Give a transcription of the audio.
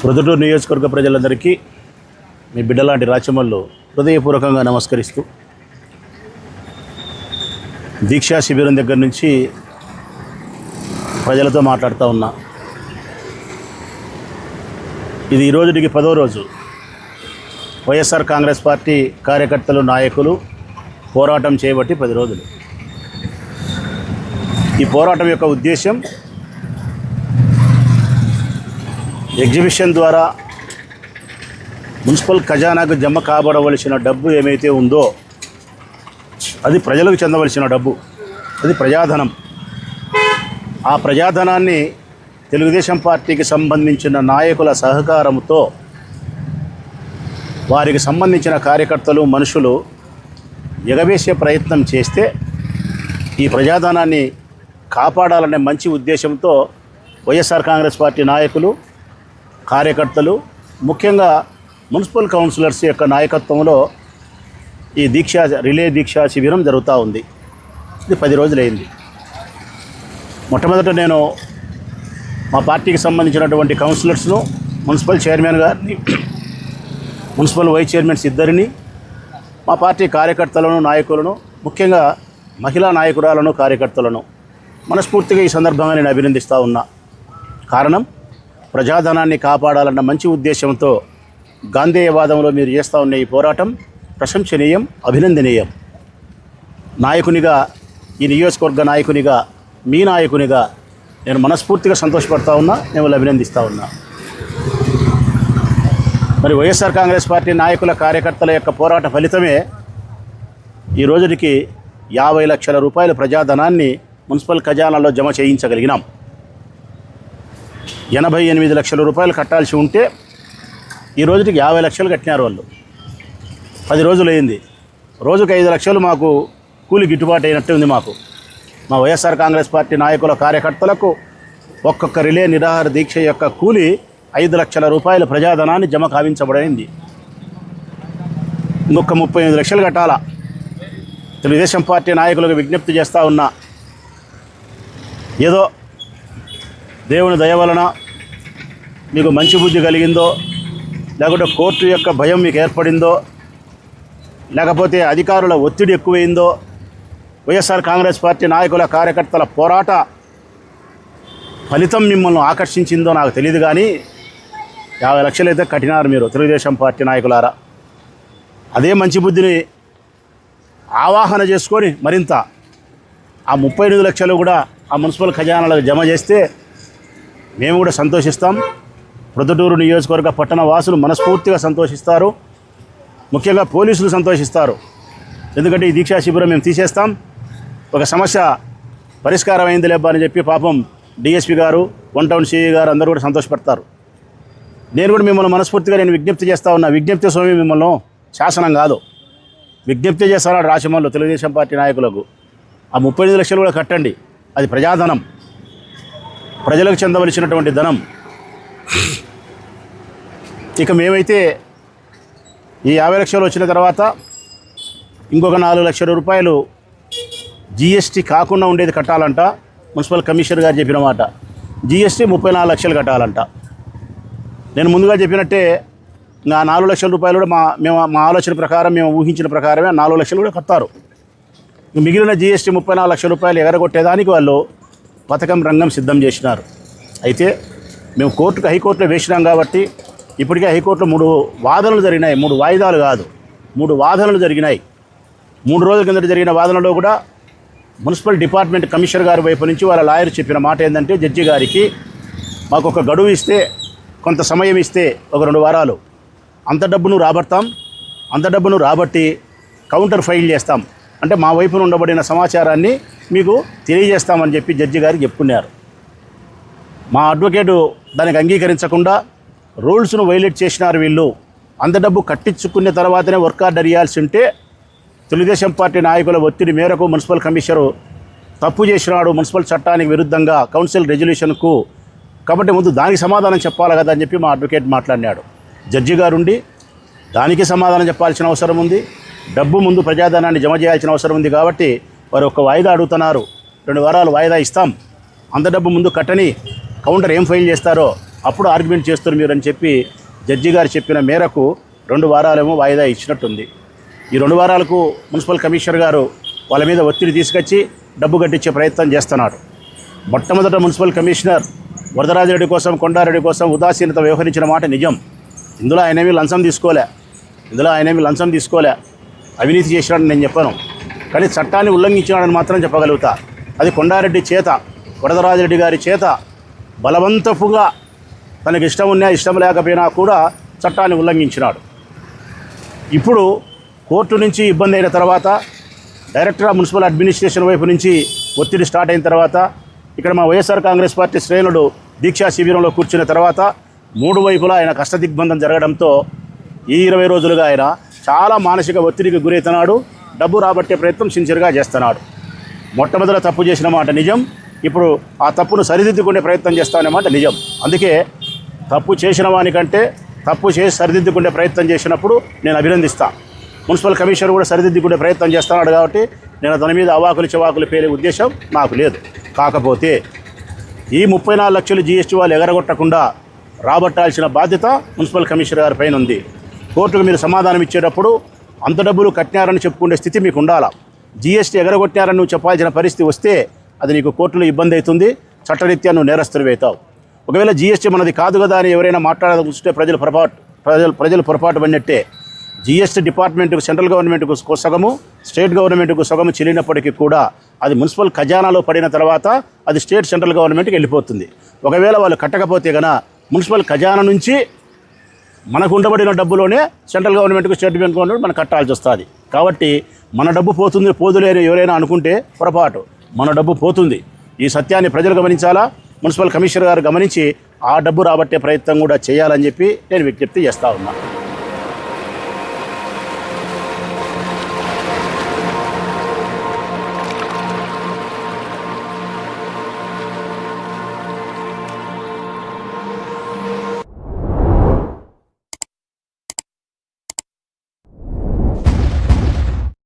ప్రొద్దుటూరు నియోజకవర్గ ప్రజలందరికీ మీ బిడ్డలాంటి రాచమల్లు హృదయపూర్వకంగా నమస్కరిస్తూ దీక్షా శిబిరం దగ్గర నుంచి ప్రజలతో మాట్లాడుతూ ఉన్నా. ఇది ఈ రోజుకి పదో రోజు. వైఎస్ఆర్ కాంగ్రెస్ పార్టీ కార్యకర్తలు నాయకులు పోరాటం చేయబట్టి పది రోజులు. ఈ పోరాటం యొక్క ఉద్దేశం ఎగ్జిబిషన్ ద్వారా మున్సిపల్ ఖజానాకు జమ కాబడవలసిన డబ్బు ఏమైతే ఉందో అది ప్రజలకు చెందవలసిన డబ్బు అది ప్రజాధనం. ఆ ప్రజాధనాన్ని తెలుగుదేశం పార్టీకి సంబంధించిన నాయకుల సహకారంతో వారికి సంబంధించిన కార్యకర్తలు మనుషులు ఎగవేసే ప్రయత్నం చేస్తే ఈ ప్రజాధనాన్ని కాపాడాలనే మంచి ఉద్దేశంతో వైఎస్ఆర్ కాంగ్రెస్ పార్టీ నాయకులు కార్యకర్తలు ముఖ్యంగా మున్సిపల్ కౌన్సిలర్స్ యొక్క నాయకత్వంలో ఈ దీక్షా రిలే దీక్షా శిబిరం జరుగుతూ ఉంది. ఇది పది రోజులైంది. మొట్టమొదట నేను మా పార్టీకి సంబంధించినటువంటి కౌన్సిలర్స్ను మున్సిపల్ చైర్మన్ గారిని మున్సిపల్ వైస్ చైర్మన్స్ ఇద్దరిని మా పార్టీ కార్యకర్తలను నాయకులను ముఖ్యంగా మహిళా నాయకురాలను కార్యకర్తలను మనస్ఫూర్తిగా ఈ సందర్భంగా నేను అభినందిస్తూ ఉన్నా. కారణం ప్రజాధనాన్ని కాపాడాలన్న మంచి ఉద్దేశంతో గాంధేయవాదంలో మీరు చేస్తూ ఉన్న ఈ పోరాటం ప్రశంసనీయం అభినందనీయం. నాయకునిగా ఈ నియోజకవర్గ నాయకునిగా మీ నాయకునిగా నేను మనస్ఫూర్తిగా సంతోషపడతా ఉన్నా మిమ్మల్ని అభినందిస్తూ ఉన్నా. మరి వైఎస్ఆర్ కాంగ్రెస్ పార్టీ నాయకుల కార్యకర్తల యొక్క పోరాట ఫలితమే ఈ రోజుకి యాభై లక్షల రూపాయల ప్రజాధనాన్ని మున్సిపల్ ఖజానాలో జమ చేయించగలిగినాం. ఎనభై ఎనిమిది లక్షల రూపాయలు కట్టాల్సి ఉంటే ఈ రోజుకి యాభై లక్షలు కట్టినారు వాళ్ళు. పది రోజులు అయింది. రోజుకు ఐదు లక్షలు మాకు కూలి గిట్టుబాటు అయినట్టు ఉంది మాకు. మా వైఎస్ఆర్ కాంగ్రెస్ పార్టీ నాయకుల కార్యకర్తలకు ఒక్కొక్క రిలే నిరాహార దీక్ష యొక్క కూలి ఐదు లక్షల రూపాయల ప్రజాధనాన్ని జమ కావించబడింది. ఇంకొక ముప్పై ఎనిమిది లక్షలు కట్టాలా? తెలుగుదేశం పార్టీ నాయకులకు విజ్ఞప్తి చేస్తూ ఉన్నా. ఏదో దేవుని దయ వలన మీకు మంచి బుద్ధి కలిగిందో లేకుంటే కోర్టు యొక్క భయం మీకు ఏర్పడిందో లేకపోతే అధికారుల ఒత్తిడి ఎక్కువైందో వైఎస్ఆర్ కాంగ్రెస్ పార్టీ నాయకుల కార్యకర్తల పోరాట ఫలితం మిమ్మల్ని ఆకర్షించిందో నాకు తెలియదు కానీ యాభై లక్షలు అయితే కఠినారు మీరు తెలుగుదేశం పార్టీ నాయకులారా. అదే మంచి బుద్ధిని ఆవాహన చేసుకొని మరింత ఆ ముప్పై ఎనిమిది లక్షలు కూడా ఆ మున్సిపల్ ఖజానాలకు జమ చేస్తే మేము కూడా సంతోషిస్తాం. ప్రొద్దుటూరు నియోజకవర్గ పట్టణ వాసులు మనస్ఫూర్తిగా సంతోషిస్తారు. ముఖ్యంగా పోలీసులు సంతోషిస్తారు. ఎందుకంటే ఈ దీక్షా శిబిరం మేము తీసేస్తాం. ఒక సమస్య పరిష్కారం అయింది లేబ్బా అని చెప్పి పాపం డిఎస్పి గారు వన్ టౌన్ సిఈ గారు అందరూ కూడా సంతోషపడతారు. నేను కూడా మిమ్మల్ని మనస్ఫూర్తిగా నేను విజ్ఞప్తి చేస్తా ఉన్నా. విజ్ఞప్తి స్వామి మిమ్మల్ని శాసనం కాదు. విజ్ఞప్తి చేస్తున్నాడు రాచమల్లు తెలుగుదేశం పార్టీ నాయకులకు. ఆ ముప్పై ఐదు లక్షలు కూడా కట్టండి. అది ప్రజాధనం. ప్రజలకు చెందవలసినటువంటి ధనం. ఇక మేమైతే ఈ యాభై లక్షలు వచ్చిన తర్వాత ఇంకొక నాలుగు లక్షల రూపాయలు జిఎస్టీ కాకుండా ఉండేది కట్టాలంట. మున్సిపల్ కమిషనర్ గారు చెప్పిన మాట. జిఎస్టీ ముప్పై నాలుగు లక్షలు కట్టాలంట. నేను ముందుగా చెప్పినట్టే నా నాలుగు లక్షల రూపాయలు కూడా మా మేము మా ఆలోచన ప్రకారం మేము ఊహించిన ప్రకారమే నాలుగు లక్షలు కూడా కట్టారు. మిగిలిన జిఎస్టీ ముప్పై నాలుగు లక్షల రూపాయలు ఎగరగొట్టేదానికి వాళ్ళు పథకం రంగం సిద్ధం చేసినారు. అయితే మేము కోర్టుకు హైకోర్టులో వేసినాం కాబట్టి ఇప్పటికే హైకోర్టులో మూడు వాదనలు జరిగినాయి. మూడు వాయిదాలు కాదు. మూడు వాదనలు జరిగినాయి. మూడు రోజుల కిందట జరిగిన వాదనలో కూడా మున్సిపల్ డిపార్ట్మెంట్ కమిషనర్ గారి వైపు నుంచి వాళ్ళ లాయర్ చెప్పిన మాట ఏంటంటే జడ్జి గారికి మాకు ఒక గడువు ఇస్తే కొంత సమయం ఇస్తే ఒక రెండు వారాలు. అంత డబ్బును రాబడతాం. అంత డబ్బును రాబట్టి కౌంటర్ ఫైల్ చేస్తాం. అంటే మా వైపున ఉండబడిన సమాచారాన్ని మీకు తెలియజేస్తామని చెప్పి జడ్జి గారు చెప్పుకున్నారు. మా అడ్వకేటు దానికి అంగీకరించకుండా రూల్స్ను వైలేట్ చేసినారు వీళ్ళు. అంత డబ్బు కట్టించుకున్న తర్వాతనే వర్క్ ఆర్డర్ ఇవ్వాల్సి ఉంటే తెలుగుదేశం పార్టీ నాయకుల ఒత్తిడి మేరకు మున్సిపల్ కమిషనరు తప్పు చేసినాడు మున్సిపల్ చట్టానికి విరుద్ధంగా కౌన్సిల్ రెజల్యూషన్కు. కాబట్టి ముందు దానికి సమాధానం చెప్పాలి కదా అని చెప్పి మా అడ్వకేట్ మాట్లాడినాడు. జడ్జి గారుండి దానికి సమాధానం చెప్పాల్సిన అవసరం ఉంది. డబ్బు ముందు ప్రజాధనాన్ని జమ చేయాల్సిన అవసరం ఉంది కాబట్టి వారు ఒక వాయిదా అడుగుతున్నారు. రెండు వారాలు వాయిదా ఇస్తాం. అంత డబ్బు ముందు కట్టని కౌంటర్ ఏం ఫైల్ చేస్తారో అప్పుడు ఆర్గ్యుమెంట్ చేస్తారు మీరు అని చెప్పి జడ్జి గారు చెప్పిన మేరకు రెండు వారాలేమో వాయిదా ఇచ్చినట్టుంది. ఈ రెండు వారాలకు మున్సిపల్ కమిషనర్ గారు వాళ్ళ మీద ఒత్తిడి తీసుకొచ్చి డబ్బు కట్టించే ప్రయత్నం చేస్తున్నాడు మొట్టమొదట మున్సిపల్ కమిషనర్ వరదరాజరెడ్డి కోసం కొండారెడ్డి కోసం ఉదాసీనత వ్యవహరించిన మాట నిజం. ఇందులో ఆయనేమి లంచం తీసుకోలే. ఇందులో ఆయనేమి లంచం తీసుకోలే. అవినీతి చేసినాడని నేను చెప్పాను. కానీ చట్టాన్ని ఉల్లంఘించినాడని మాత్రం చెప్పగలుగుతా. అది కొండారెడ్డి చేత వరదరాజరెడ్డి గారి చేత బలవంతపుగా తనకి ఇష్టం ఉన్నా ఇష్టం లేకపోయినా కూడా చట్టాన్ని ఉల్లంఘించినాడు. ఇప్పుడు కోర్టు నుంచి ఇబ్బంది అయిన తర్వాత డైరెక్టర్ ఆఫ్ మున్సిపల్ అడ్మినిస్ట్రేషన్ వైపు నుంచి ఒత్తిడి స్టార్ట్ అయిన తర్వాత ఇక్కడ మా వైఎస్ఆర్ కాంగ్రెస్ పార్టీ శ్రేణులు దీక్షా శిబిరంలో కూర్చున్న తర్వాత మూడు వైపులా ఆయన కష్టదిగ్బంధం జరగడంతో ఈ ఇరవై రోజులుగా ఆయన చాలా మానసిక ఒత్తిడికి గురవుతున్నాడు డబ్బు రాబట్టే ప్రయత్నం సిన్సియర్గా చేస్తున్నాడు. మొట్టమొదట తప్పు చేసిన మాట నిజం. ఇప్పుడు ఆ తప్పును సరిదిద్దుకునే ప్రయత్నం చేస్తామనే మాట నిజం. అందుకే తప్పు చేసిన వానికంటే తప్పు చేసి సరిదిద్దుకునే ప్రయత్నం చేసినప్పుడు నేను అభినందిస్తాను మున్సిపల్ కమిషనర్ కూడా సరిదిద్దుకునే ప్రయత్నం చేస్తున్నాడు కాబట్టి నేను అతని మీద అవాకులు చివాకులు పేరే ఉద్దేశం నాకు లేదు. కాకపోతే ఈ ముప్పై నాలుగు లక్షలు జీఎస్టీ వాళ్ళు ఎగరగొట్టకుండా రాబట్టాల్సిన బాధ్యత మున్సిపల్ కమిషనర్ గారి పైన ఉంది. కోర్టుకు మీరు సమాధానం ఇచ్చేటప్పుడు అంత డబ్బులు కట్టినారని చెప్పుకునే స్థితి మీకు ఉండాలా? జీఎస్టీ ఎగరగొట్టినారని నువ్వు చెప్పాల్సిన పరిస్థితి వస్తే అది నీకు కోర్టులో ఇబ్బంది అవుతుంది. చట్టరీత్యా నువ్వు నేరస్తులు అవుతావు. ఒకవేళ జీఎస్టీ మనది కాదు కదా అని ఎవరైనా మాట్లాడాలనుకుంటే ప్రజలు పొరపాటు ప్రజలు ప్రజలు పొరపాటు పడినట్టే. జీఎస్టీ డిపార్ట్మెంట్కు సెంట్రల్ గవర్నమెంట్కు సగము స్టేట్ గవర్నమెంట్కు సగము చెల్లినప్పటికీ కూడా అది మున్సిపల్ ఖజానాలో పడిన తర్వాత అది స్టేట్ సెంట్రల్ గవర్నమెంట్కి వెళ్ళిపోతుంది. ఒకవేళ వాళ్ళు కట్టకపోతే కనుక మున్సిపల్ ఖజానా నుంచి మనకు ఉండబడిన డబ్బులోనే సెంట్రల్ గవర్నమెంట్కు స్టేట్ బ్యాంక్ గవర్నమెంట్ మనం కట్టాల్సి వస్తుంది. కాబట్టి మన డబ్బు పోతుంది పోదులేని ఎవరైనా అనుకుంటే పొరపాటు. మన డబ్బు పోతుంది. ఈ సత్యాన్ని ప్రజలు గమనించాలా? మున్సిపల్ కమిషనర్ గారు గమనించి ఆ డబ్బు రాబట్టే ప్రయత్నం కూడా చేయాలని చెప్పి నేను విజ్ఞప్తి చేస్తా ఉన్నాను